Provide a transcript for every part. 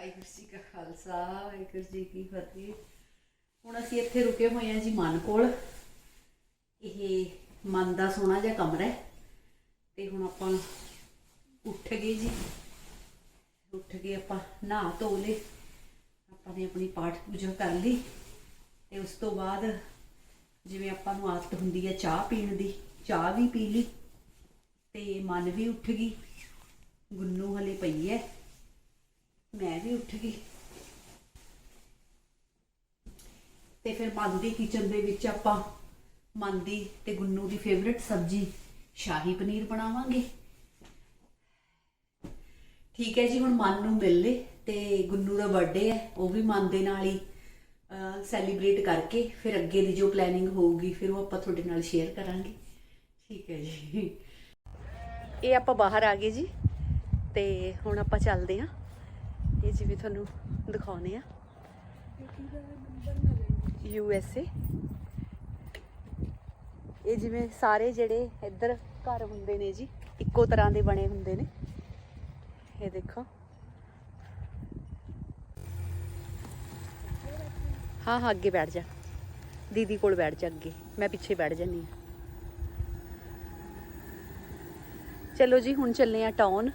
ਵਾਹਿਗੁਰੂ ਜੀ ਕਾ ਖਾਲਸਾ, ਵਾਹਿਗੁਰੂ ਜੀ ਕੀ ਫਤਿਹ। ਹੁਣ ਅਸੀਂ ਇੱਥੇ ਰੁਕੇ ਹੋਏ ਹਾਂ ਜੀ ਮਨ ਕੋਲ। ਇਹ ਮਨ ਦਾ ਸੋਹਣਾ ਜਿਹਾ ਕਮਰਾ ਹੈ। ਤੇ ਹੁਣ ਆਪਾਂ ਉੱਠ ਗਏ ਜੀ। ਉੱਠ ਕੇ ਆਪਾਂ ਨਹਾ ਧੋ ਲਏ। ਆਪਾਂ ਨੇ ਆਪਣੀ ਪਾਠ ਪੂਜਾ ਕਰ ਲਈ। ਤੇ ਉਸ ਤੋਂ ਬਾਅਦ ਜਿਵੇਂ ਆਪਾਂ ਨੂੰ ਆਦਤ ਹੁੰਦੀ ਹੈ ਚਾਹ ਪੀਣ ਦੀ, ਚਾਹ ਵੀ ਪੀ ਲਈ। ਤੇ ਮਨ ਵੀ ਉੱਠ ਗਈ। ਗੁੰਨੂ ਹਲੇ ਪਈ ਹੈ। ਮੈਂ ਵੀ ਉੱਠ ਗਈ। ਤੇ ਫਿਰ ਮਨ ਦੀ ਕਿਚਨ ਦੇ ਵਿੱਚ ਆਪਾਂ ਮਨ ਦੀ ਤੇ ਗੁੰਨੂ ਦੀ ਫੇਵਰਿਟ ਸਬਜ਼ੀ ਸ਼ਾਹੀ ਪਨੀਰ ਬਣਾਵਾਂਗੇ। ਠੀਕ ਹੈ ਜੀ, ਹੁਣ ਮਨ ਨੂੰ ਮਿਲ ਲੇ ਤੇ ਗੁੰਨੂ ਦਾ ਬਰਥਡੇ ਹੈ, ਉਹ ਵੀ ਮਨ ਦੇ ਨਾਲ ਹੀ ਸੈਲੀਬ੍ਰੇਟ ਕਰਕੇ ਫਿਰ ਅੱਗੇ ਦੀ ਜੋ ਪਲੈਨਿੰਗ ਹੋਊਗੀ, ਫਿਰ ਉਹ ਆਪਾਂ ਤੁਹਾਡੇ ਨਾਲ ਸ਼ੇਅਰ ਕਰਾਂਗੇ। ਠੀਕ ਹੈ ਜੀ। ਇਹ ਆਪਾਂ ਬਾਹਰ ਆ ਗਏ ਜੀ ਤੇ ਹੁਣ ਆਪਾਂ ਚੱਲਦੇ ਆਂ ਇਹ ਜਿਵੇਂ ਤੁਹਾਨੂੰ ਦਿਖਾਉਨੇ ਆ। ਯੂ ਐਸ ਏ ਇਹ ਜਿਵੇਂ ਸਾਰੇ ਜਿਹੜੇ ਇੱਧਰ ਘਰ ਹੁੰਦੇ ਨੇ ਜੀ, ਇੱਕੋ ਤਰ੍ਹਾਂ ਦੇ ਬਣੇ ਹੁੰਦੇ ਨੇ। ਇਹ ਦੇਖੋ। ਹਾਂ ਹਾਂ, ਅੱਗੇ ਬੈਠ ਜਾ। ਦੀਦੀ ਕੋਲ ਬੈਠ ਜਾ ਅੱਗੇ। ਮੈਂ ਪਿੱਛੇ ਬੈਠ ਜਾਨੀ ਆ ਚਲੋ ਜੀ, ਹੁਣ ਚੱਲੇ ਆ ਟਾਊਨ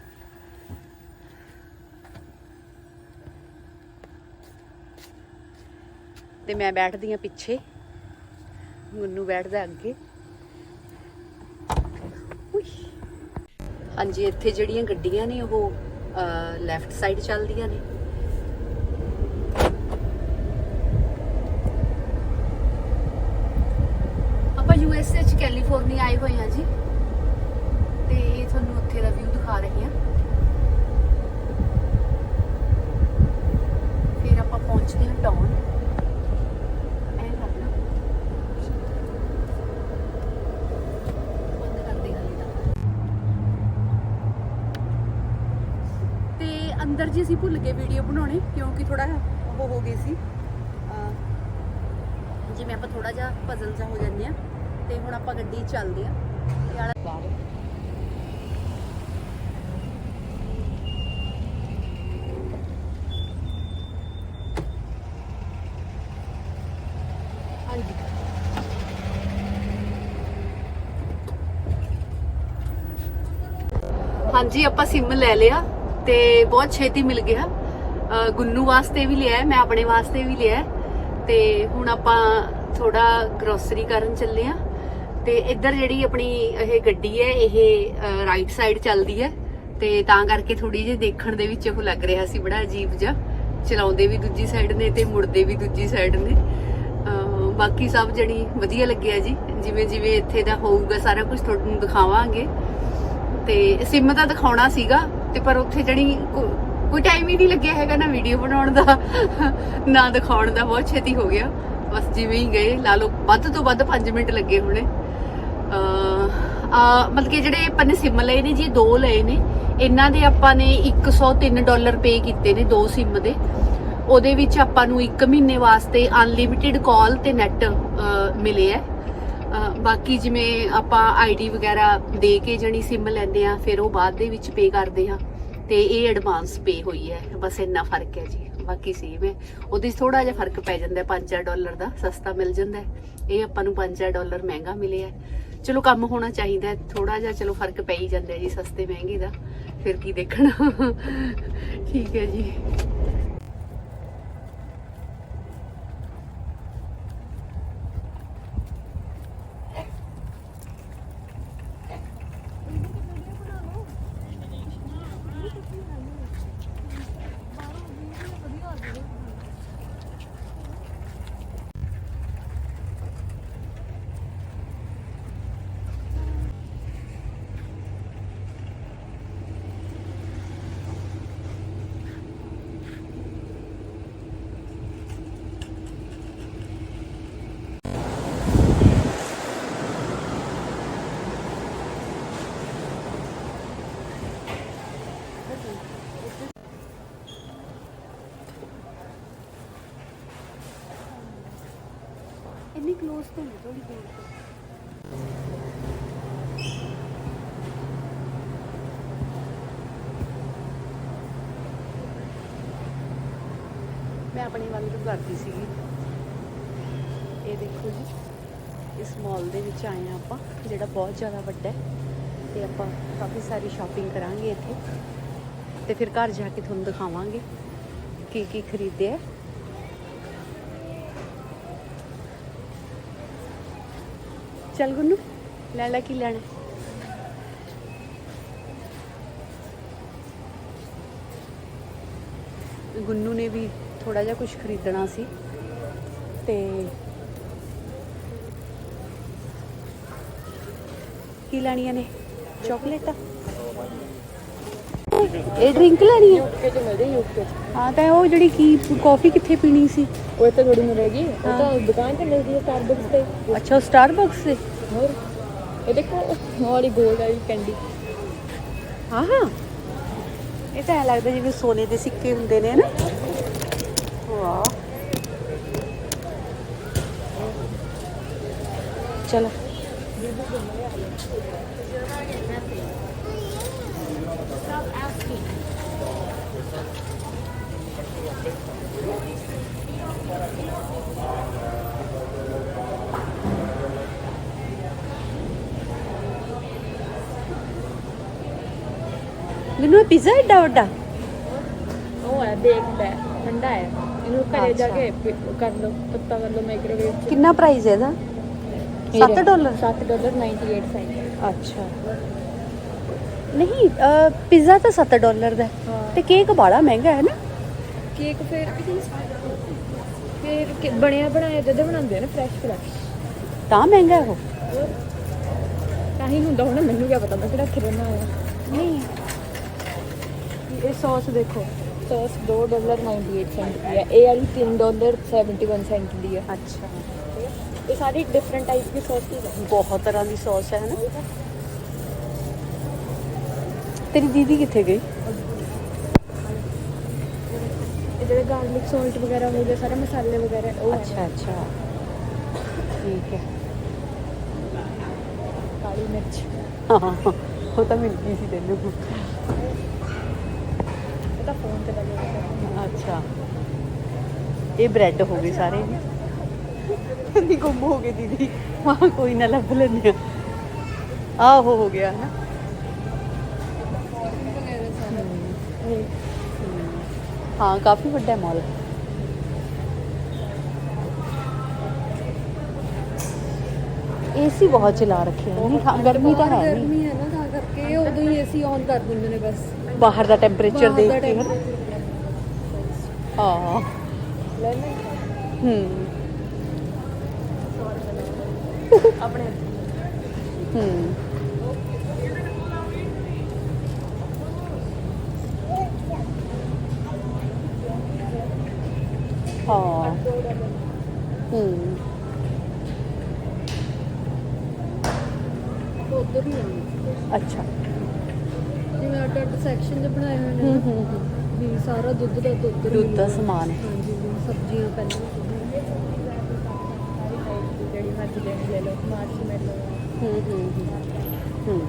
ਤੇ ਮੈਂ ਬੈਠਦੀ ਆ ਪਿੱਛੇ। ਗੁੰਨੂ ਬੈਠਦਾ ਅੱਗੇ। ਹਾਂਜੀ, ਇੱਥੇ ਜਿਹੜੀਆਂ ਗੱਡੀਆਂ ਨੇ, ਉਹ ਲੈਫਟ ਸਾਈਡ ਚੱਲਦੀਆਂ ਨੇ। ਆਪਾਂ ਯੂ ਐਸ ਏ ਚ ਕੈਲੀਫੋਰਨੀਆ ਆਏ ਹੋਏ ਹਾਂ ਜੀ। ਤੇ ਇਹ ਤੁਹਾਨੂੰ ਉੱਥੇ ਦਾ ਵਿਊ ਦਿਖਾ ਰਹੀ ਹਾਂ। ਫਿਰ ਆਪਾਂ ਪਹੁੰਚਦੇ ਹਾਂ ਟਾਊਨ ਐ ਕਰਨਾ ਬੰਦ ਕਰ ਦੇ ਗਾਲੀ ਦਾ ਤੇ ਅੰਦਰ ਜੀ, ਅਸੀਂ ਭੁੱਲ ਗਏ ਵੀਡੀਓ ਬਣਾਉਣੀ, ਕਿਉਂਕਿ ਥੋੜਾ ਉਹ ਹੋ ਗਈ ਸੀ। ਜਿਵੇਂ ਆਪਾਂ ਥੋੜਾ ਜਿਹਾ ਪਜ਼ਲ ਜਾ ਹੋ ਜਾਂਦੇ ਆ, ਤੇ ਹੁਣ ਆਪਾਂ ਗੱਡੀ ਚੱਲਦੇ ਆ। ਤੇ ਹਾਂਜੀ। ਹਾਂਜੀ, ਆਪਾਂ ਸਿਮ ਲੈ ਲਿਆ। ਤੇ ਬਹੁਤ ਛੇਤੀ ਮਿਲ ਗਿਆ। ਅਹ ਗੁੰਨੂ ਵਾਸਤੇ ਵੀ ਲਿਆ ਮੈਂ ਆਪਣੇ ਵਾਸਤੇ ਵੀ ਲਿਆ ਹੈ। ਤੇ ਹੁਣ ਆਪਾਂ ਥੋੜਾ ਗਰੋਸਰੀ ਕਰਨ ਚੱਲੇ ਆ ਤੇ ਇੱਧਰ ਜਿਹੜੀ ਆਪਣੀ ਇਹ ਗੱਡੀ ਹੈ, ਇਹ ਰਾਈਟ ਸਾਈਡ ਚੱਲਦੀ ਹੈ। ਤੇ ਤਾਂ ਕਰਕੇ ਥੋੜੀ ਜਿਹੀ ਦੇਖਣ ਦੇ ਵਿੱਚ ਉਹ ਲੱਗ ਰਿਹਾ ਸੀ, ਬੜਾ ਅਜੀਬ ਜਿਹਾ। ਚਲਾਉਂਦੇ ਵੀ ਦੂਜੀ ਸਾਈਡ ਨੇ ਤੇ ਮੁੜਦੇ ਵੀ ਦੂਜੀ ਸਾਈਡ ਨੇ। ਬਾਕੀ ਸਭ ਜਣੀ ਵਧੀਆ ਲੱਗਿਆ ਜੀ। ਜਿਵੇਂ ਜਿਵੇਂ ਇੱਥੇ ਦਾ ਹੋਊਗਾ, ਸਾਰਾ ਕੁਝ ਤੁਹਾਨੂੰ ਦਿਖਾਵਾਂਗੇ। ਤੇ ਸਿਮ ਦਾ ਦਿਖਾਉਣਾ ਸੀਗਾ ਤੇ ਪਰ ਉੱਥੇ ਜਣੀ ਕੋਈ ਟਾਈਮ ਹੀ ਨਹੀਂ ਲੱਗਿਆ ਹੈਗਾ ਨਾ ਵੀਡੀਓ ਬਣਾਉਣ ਦਾ, ਨਾ ਦਿਖਾਉਣ ਦਾ, ਬਹੁਤ ਛੇਤੀ ਹੋ ਗਿਆ। ਬਸ ਜਿਵੇਂ ਹੀ ਗਏ, ਲਾ ਲਓ, ਵੱਧ ਤੋਂ ਵੱਧ 5 ਮਿੰਟ ਲੱਗੇ ਹੁਣੇ। ਅਹ ਮਤਲਬ ਕਿ ਜਿਹੜੇ ਆਪਾਂ ਨੇ ਸਿਮ ਲਏ ਨੇ ਜੀ ਦੋ ਲਏ ਨੇ। ਇਹਨਾਂ ਦੇ ਆਪਾਂ ਨੇ 103 ਡਾਲਰ ਪੇ ਕੀਤੇ ਨੇ ਦੋ ਸਿਮ ਦੇ। ਉਹਦੇ ਵਿੱਚ ਆਪਾਂ ਨੂੰ 1 ਮਹੀਨੇ ਵਾਸਤੇ ਅਨਲਿਮਿਟਿਡ ਕਾਲ ਤੇ ਨੈਟ ਮਿਲੇ ਆ। ਬਾਕੀ ਜਿਵੇਂ ਆਪਾਂ ਆਈਡੀ ਵਗੈਰਾ ਦੇ ਕੇ ਜਣੀ ਸਿਮ ਲੈਂਦੇ ਆ ਫਿਰ ਉਹ ਬਾਅਦ ਦੇ ਵਿੱਚ ਪੇ ਕਰਦੇ ਆ ਤੇ ਇਹ ਐਡਵਾਂਸ ਪੇ ਹੋਈ ਹੈ। ਬਸ ਇੰਨਾ ਫ਼ਰਕ ਹੈ ਜੀ। ਬਾਕੀ ਸੇਮ ਹੈ। ਉਹਦੇ 'ਚ ਥੋੜਾ ਜਿਹਾ ਫ਼ਰਕ ਪੈ ਜਾਂਦਾ 5 ਡਾਲਰ ਦਾ ਸਸਤਾ ਮਿਲ ਜਾਂਦਾ ਹੈ। ਇਹ ਆਪਾਂ ਨੂੰ 5 ਡਾਲਰ ਮਹਿੰਗਾ ਮਿਲਿਆ ਹੈ। ਚਲੋ ਕੰਮ ਹੋਣਾ ਚਾਹੀਦਾ ਹੈ। ਥੋੜਾ ਜਿਹਾ ਚਲੋ ਫ਼ਰਕ ਪੈ ਹੀ ਜਾਂਦਾ ਜੀ ਸਸਤੇ ਮਹਿੰਗੇ ਦਾ। ਫਿਰ ਕੀ ਦੇਖਣਾ। ਠੀਕ ਹੈ ਜੀ। ਇੰਨੀ ক্লোਜ਼ ਤੋਂ। ਨਹੀਂ ਮੈਂ ਆਪਣੇ ਵੱਲ ਨੂੰ ਕਰਦੀ ਸੀਗੀ। ਇਹ ਦੇਖੋ ਜੀ, ਇਸ ਮਾਲ ਦੇ ਵਿੱਚ ਆਏ ਆ ਆਪਾਂ, ਜਿਹੜਾ ਬਹੁਤ ਜ਼ਿਆਦਾ ਵੱਡਾ ਹੈ। ਤੇ ਆਪਾਂ ਕਾਫੀ ਸਾਰੀ ਸ਼ਾਪਿੰਗ ਕਰਾਂਗੇ ਇੱਥੇ। ਤੇ ਫਿਰ ਘਰ ਜਾ ਕੇ ਤੁਹਾਨੂੰ ਦਿਖਾਵਾਂਗੇ ਕੀ ਕੀ ਖਰੀਦਿਆ ਚੱਲ ਗੁੰਨੂ, ਲੈ ਲੈ ਕੀ ਲੈਣਾ। ਗੁੰਨੂ ਨੇ ਵੀ ਥੋੜਾ ਜਿਹਾ ਕੁਝ ਖਰੀਦਣਾ ਸੀ ਤੇ ਕੀ ਲੈਣੀਆਂ ਨੇ? ਚਾਕਲੇਟਾਂ। ਇਹ ਡਰਿੰਕ ਲੈਣੀ ਹੈ ਯੂਕੇ ਚ ਮਿਲਦੇ ਯੂਕੇ ਹਾਂ ਤਾਂ ਉਹ ਜਿਹੜੀ ਕੀ ਕਾਫੀ ਕਿੱਥੇ ਪੀਣੀ ਸੀ? ਉਹ ਇੱਥੇ ਥੋੜੀ ਮਿਲੇਗੀ ਉਹ। ਤਾਂ ਦੁਕਾਨ ਤੇ ਮਿਲਦੀ ਹੈ ਸਟਾਰਬਕਸ ਤੇ। ਅੱਛਾ ਸਟਾਰਬਕਸ ਦੇ ਹੋਰ? ਇਹ ਦੇਖੋ ਵਾਲੀ ਗੋਲਡ ਵਾਲੀ ਕੈਂਡੀ ਹਾਂ ਹਾਂ ਇਹ ਤਾਂ ਐਂ ਲੱਗਦਾ ਜਿਵੇਂ ਸੋਨੇ ਦੇ ਸਿੱਕੇ ਹੁੰਦੇ ਨੇ ਨਾ ਵਾਹ। ਚਲੋ। ਮੈਨੂੰ ਪੀਜ਼ਾ ਏਡਾ ਵੱਡਾ। ਉਹ ਹੈ ਬੇਕਡ ਹੈ ਠੰਡਾ ਹੈ। ਇਹਨੂੰ ਘਰੇ ਜਾ। ਕੇ ਪ- ਕਰ ਲਓ ਤੱਤਾ ਕਰ ਲਓ ਮਾਈਕ੍ਰੋਵੇਵ ਕਿੰਨਾ ਪ੍ਰਾਈਸ ਹੈ ਇਹਦਾ? 7 ਡਾਲਰ? 7 ਡਾਲਰ 98 ਸੈਂਟ ਅੱਛਾ। ਨਹੀਂ ਪੀਜ਼ਾ ਤਾਂ 7 ਡਾਲਰ ਦਾ ਹੈ। ਹਾਂ। ਤੇ ਕੇਕ ਬੜਾ ਮਹਿੰਗਾ ਹੈ ਨਾ। ਕੇਕ ਫਿਰ ਫਿਰ ਕਿ- ਬਣਿਆ ਬਣਾਇਆ ਜਦੋਂ ਬਣਾਉਂਦੇ ਆ ਨਾ ਫਰੈਸ਼ ਫਰੈਸ਼ ਤਾਂ ਮਹਿੰਗਾ ਹੈ ਉਹ। ਤਾਂ ਹੀ ਹੁੰਦਾ ਹੋਣਾ ਮੈਨੂੰ ਕੀ ਪਤਾ ਮੈਂ ਕਿਹੜਾ ਖਿਰਨਾ ਆਇਆ ਨਹੀਂ। ਇਹ ਸੌਸ ਦੇਖੋ ਸੌਸ 2 ਡਾਲਰ 98 ਸੈਂਟ ਦੀ ਹੈ ਇਹ ਵਾਲੀ 3 ਡਾਲਰ 71 ਸੈਂਟ ਦੀ ਹੈ। ਅੱਛਾ। ਇਹ ਸਾਰੀ ਡਿਫਰੈਂਟ ਟਾਈਪ ਦੀ ਸੌਸਿਸ ਹੈ ਬਹੁਤ ਤਰ੍ਹਾਂ ਦੀ ਸੌਸ ਹੈ ਨਾ। ਤੇਰੀ ਦੀਦੀ ਕਿੱਥੇ ਗਈ? ਇਹ ਜਿਹੜੇ ਗਾਰਲਿਕ ਸੌਲਟ ਵਗੈਰਾ ਹੋ ਗਏ ਸਾਰੇ ਮਸਾਲੇ ਵਗੈਰਾ ਉਹ ਹੈ। ਅੱਛਾ ਅੱਛਾ। ਠੀਕ ਹੈ। ਕਾਲੀ ਮਿਰਚ। ਹਾਂ ਉਹ ਤਾਂ ਮਿਲ ਗਈ ਸੀ ਤੈਨੂੰ। ਇਹ ਤਾਂ ਫੋਨ ਤੇ ਲੱਗੇਗਾ ਅੱਛਾ। ਇਹ ਬ੍ਰੈਡ ਹੋ ਗਏ ਸਾਰੇ ਨਹੀਂ ਗੁੰਮ ਹੋ ਗਏ ਦੀਦੀ। ਵਾਹ ਕੋਈ ਨਾ ਲੱਭ ਲੈਂਦੇ ਆ। ਆਹੋ ਹੋ ਗਿਆ ਨਾ। ਹਾਂ ਕਾਫੀ ਵੱਡਾ ਮਾਲ ਏਸੀ ਬਹੁਤ ਚਲਾ ਰੱਖਿਆ ਨਹੀਂ ਗਰਮੀ ਤਾਂ ਹੈ ਨਹੀਂ। ਗਰਮੀ ਹੈ ਨਾ ਤਾਂ ਕਰਕੇ ਉਦੋਂ ਹੀ ਏਸੀ ਆਨ ਕਰ ਦਿੰਦੇ ਨੇ ਬਸ। ਬਾਹਰ ਦਾ ਟੈਂਪਰੇਚਰ ਦੇਖ ਕੇ? ਹਾਂ। ਲੈ ਲੈ ਹੂੰ। ਆਪਣੇ ਹੂੰ। ਹਾਂ। ਹੂੰ ਉਧਰ ਹੀ ਆਉਂਦੇ ਅੱਛਾ। ਜਿਵੇਂ ਅੱਡ ਅੱਡ ਸੈਕਸ਼ਨ ਦੇ ਬਣਾਏ ਹੋਏ ਨੇ ਹੂੰ ਨਾ, ਹੂੰ ਹੂੰ। ਵੀ ਸਾਰਾ ਦੁੱਧ ਦਾ ਦੁੱਧ ਦੁੱਧ ਦਾ ਸਮਾਨ। ਹੈ ਹਾਂਜੀ ਜੀ ਸਬਜ਼ੀਆਂ ਪਹਿਲਾਂ ਜਿਹੜੀ ਮਰਜ਼ੀ ਲੈਣੀ ਲੈ ਲਓ ਮਾਰਸ਼ਮੈਲੋ ਹੂੰ ਹੂੰ ਹੂੰ ਹੂੰ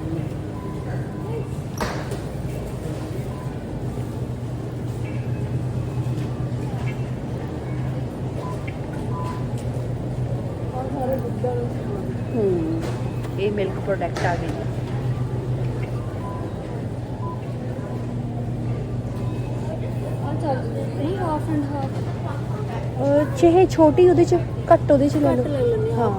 ਔਰ ਸਾਰੇ ਦੁੱਧ ਦਾ ਸਮਾਨ ਹੂੰ ਇਹ ਮਿਲਕ ਪ੍ਰੋਡਕਟ ਆ ਗਏ ਜੀ। ਆ ਚੱਲ ਨਹੀਂ ਹਾਫ ਐਂਡ ਹਾਫ ਅਹ ਚਾਹੇ ਛੋਟੀ ਉਹਦੇ ਚ ਘੱਟ ਉਹਦੇ ਚ ਲੈ ਲਓ। ਹਾਂ।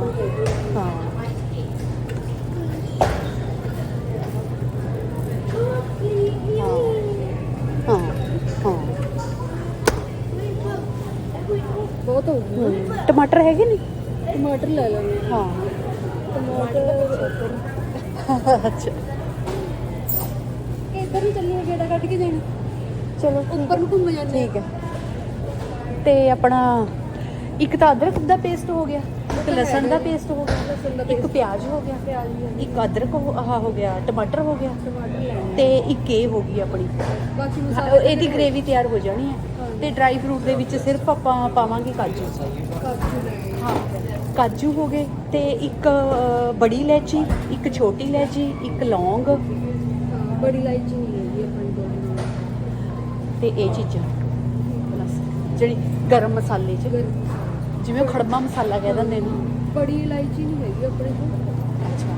ਹਾਂ ਬਹੁਤ ਹੋ ਟਮਾਟਰ ਹੈਗੇ ਨੇ? ਟਮਾਟਰ ਲੈ ਲੈਂਦੇ ਹਾਂ। ਅੱਛਾ। ਇੱਧਰ ਨੂੰ ਚੱਲੀਏ ਗੇੜਾ ਕੱਢ ਕੇ ਦੇਣਾ। ਚਲੋ ਉੱਪਰ ਨੂੰ ਘੁੰਮ ਜਾਂਦੇ ਠੀਕ ਹੈ। ਤੇ ਆਪਣਾ ਇੱਕ ਤਾਂ ਅਦਰਕ ਦਾ ਪੇਸਟ ਹੋ ਗਿਆ ਇੱਕ ਲਸਣ ਦਾ ਪੇਸਟ ਹੋ ਗਿਆ ਇੱਕ। ਪਿਆਜ਼ ਹੋ ਗਿਆ ਇੱਕ ਅਦਰਕ ਹੋ ਆਹ ਹੋ ਗਿਆ ਟਮਾਟਰ ਹੋ ਗਿਆ ਤੇ ਇੱਕ ਇਹ ਹੋ ਗਈ ਆਪਣੀ। ਬਾਕੀ ਹਾਂ, ਮਸਾਲੇ ਇਹਦੀ ਗ੍ਰੇਵੀ ਤਿਆਰ ਹੋ ਜਾਣੀ ਹੈ। ਤੇ ਡਰਾਈ ਫਰੂਟ ਦੇ ਵਿੱਚ ਸਿਰਫ ਆਪਾਂ ਪਾਵਾਂਗੇ ਕਾਜੂ। ਕਾਜੂ ਹਾਂ ਕਾਜੂ ਹੋ ਗਏ ਤੇ ਇੱਕ ਬੜੀ ਇਲਾਇਚੀ ਇੱਕ ਛੋਟੀ ਇਲਾਇਚੀ ਇੱਕ ਲੌਂਗ। ਬੜੀ ਇਲਾਇਚੀ ਨਹੀਂ ਹੈਗੀ ਆਪਣੀ ਕੋਲ ਤੇ ਇਹ ਚੀਜ਼ਾਂ ਜਿਹੜੀ ਗਰਮ ਮਸਾਲੇ 'ਚ। ਜਿਵੇਂ ਖੜਮਾ ਮਸਾਲਾ ਕਹਿ ਦਿੰਦੇ ਨੇ। ਬੜੀ ਇਲਾਇਚੀ ਨਹੀਂ ਹੈਗੀ ਆਪਣੇ ਕੋਲ। ਅੱਛਾ।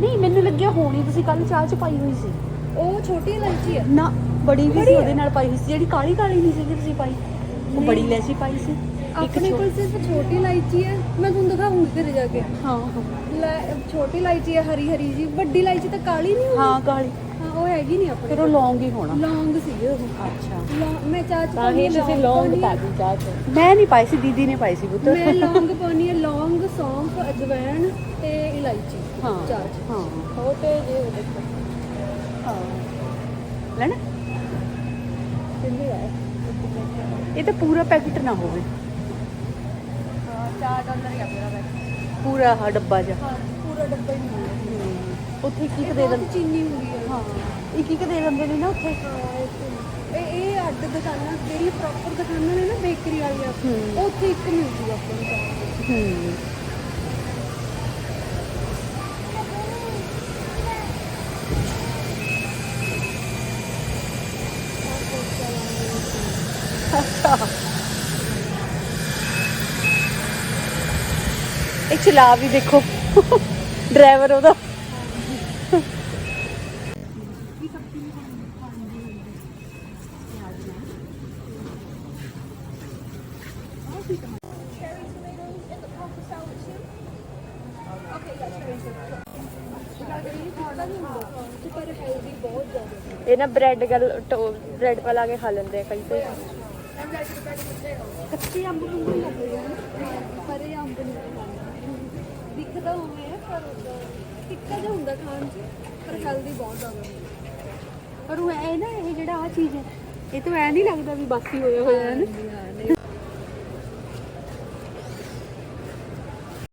ਨਹੀਂ ਮੈਨੂੰ ਲੱਗਿਆ ਹੋਣੀ ਤੁਸੀਂ ਕੱਲ ਚਾਹ 'ਚ ਪਾਈ ਹੋਈ ਸੀ। ਉਹ ਛੋਟੀ ਇਲਾਇਚੀ ਹੈ। ਨਾ ਬੜੀ ਵੀ ਸੀ? ਉਹਦੇ ਨਾਲ ਪਾਈ ਹੋਈ ਸੀ। ਜਿਹੜੀ ਕਾਲੀ ਕਾਲੀ ਨਹੀਂ ਸੀ ਤੁਸੀਂ ਪਾਈ ਉਹ। ਬੜੀ ਇਲਾਇਚੀ ਪਾਈ ਸੀ। ਆਪਣੇ ਕੋਲ ਸਿਰਫ ਛੋਟੀ ਇਲਾਇਚੀ ਹੈ। ਮੈਂ ਤੁਹਾਨੂੰ ਦਿਖਾਉਂਗੀ ਘਰੇ ਜਾ ਕੇ। ਹਾਂ। ਹਾਂ ਲੈ ਛੋਟੀ ਇਲਾਇਚੀ ਹੈ ਹਰੀ ਹਰੀ ਜੀ। ਵੱਡੀ ਇਲਾਇਚੀ ਤਾਂ ਕਾਲੀ ਨਹੀਂ ਹੁੰਦੀ ਹਾਂ ਕਾਲੀ। ਹਾਂ ਉਹ ਹੈਗੀ ਨਹੀਂ ਆਪਣੇ ਫਿਰ ਉਹ ਲੌਂਗ ਹੀ ਹੋਣਾ। ਲੌਂਗ ਸੀਗੇ ਉਹ। ਅੱਛਾ। ਮੈਂ ਚਾਹ ਚ ਤਾਂ ਹੀ ਤੁਸੀਂ ਲੌਂਗ ਪਾ। ਦੀ ਚਾਹ ਚ। ਮੈਂ ਨਹੀਂ ਪਾਈ ਸੀ ਦੀਦੀ ਨੇ ਪਾਈ ਸੀ ਪੁੱਤ। ਮੈਂ ਲੌਂਗ ਪਾਉਣੀ ਹੈ ਲੌਂਗ ਸੌਂਫ ਅਜਵਾਇਣ ਤੇ ਇਲਾਇਚੀ। ਹਾਂ ਚਾਹ ਚ। ਹਾਂ। ਉਹ ਤੇ ਜੇ ਉਹ ਦੇਖੋ। ਹਾਂ। ਲੈਣਾ ਕਿੰਨੀ ਹੈ ਇਹ ਤਾਂ ਪੂਰਾ ਪੈਕੇਟ ਨਾ ਹੋਵੇ। 4 ਡਾਲਰ ਹੀ ਆ ਮੇਰਾ ਵੈਸੇ ਪੂਰਾ ਆਹ ਡੱਬਾ ਜਿਹਾ। ਹਾਂ ਪੂਰਾ ਡੱਬਾ ਹੀ ਨਹੀਂ ਹੈ। ਉੱਥੇ ਇੱਕ ਇੱਕ ਦੇ ਦਿੰਦੇ। ਚੀਨੀ ਹੁੰਦੀ ਹੈ। ਹਾਂ ਇੱਕ ਇੱਕ ਦੇ ਦਿੰਦੇ ਨੇ ਨਾ ਉੱਥੇ। ਇਹ ਇਹ ਅੱਡ ਦੁਕਾਨਾਂ ਜਿਹੜੀ ਪ੍ਰੋਪਰ ਦੁਕਾਨਾਂ ਨੇ ਨਾ ਬੇਕਰੀ ਵਾਲੀਆਂ ਹੂੰ। ਉੱਥੇ ਇੱਕ ਮਿਲਦੀ ਆਪਾਂ ਨੂੰ ਤਾਂ ਹੂੰ। ਇਹ ਚਲਾ ਵੀ ਦੇਖੋ। ਡਰਾਈਵਰ ਉਹਦਾ। ਇਹ ਨਾ ਬ੍ਰੈਡ ਗੱਲ ਬ੍ਰੈਡ ਪਾ ਲਾ ਕੇ ਖਾ ਲੈਂਦੇ ਆ ਕਈ ਤੇ। ਕੱਚੇ ਅੰਬ ਨੂੰ ਨਹੀਂ ਲੱਗਦੇ ਹਨ ਪਰ ਇਹ ਅੰਬ ਨਹੀਂ ਖਾਂਦੇ ਉਵੇਂ ਹੈ ਪਰ ਉਹਦਾ ਤਿੱਖਾ ਜਿਹਾ ਹੁੰਦਾ ਖਾਣ 'ਚ, ਪਰ ਹੈਲਦੀ ਬਹੁਤ ਜ਼ਿਆਦਾ ਹੁੰਦਾ ਪਰ ਉਹ ਐ ਨਾ, ਇਹ ਜਿਹੜਾ ਆ ਚੀਜ਼ ਹੈ, ਇਹ ਤਾਂ ਐ ਨਹੀਂ ਲੱਗਦਾ ਵੀ ਬਾਸੀ ਹੋਇਆ ਹੋਇਆ ਹੈ ਨਾ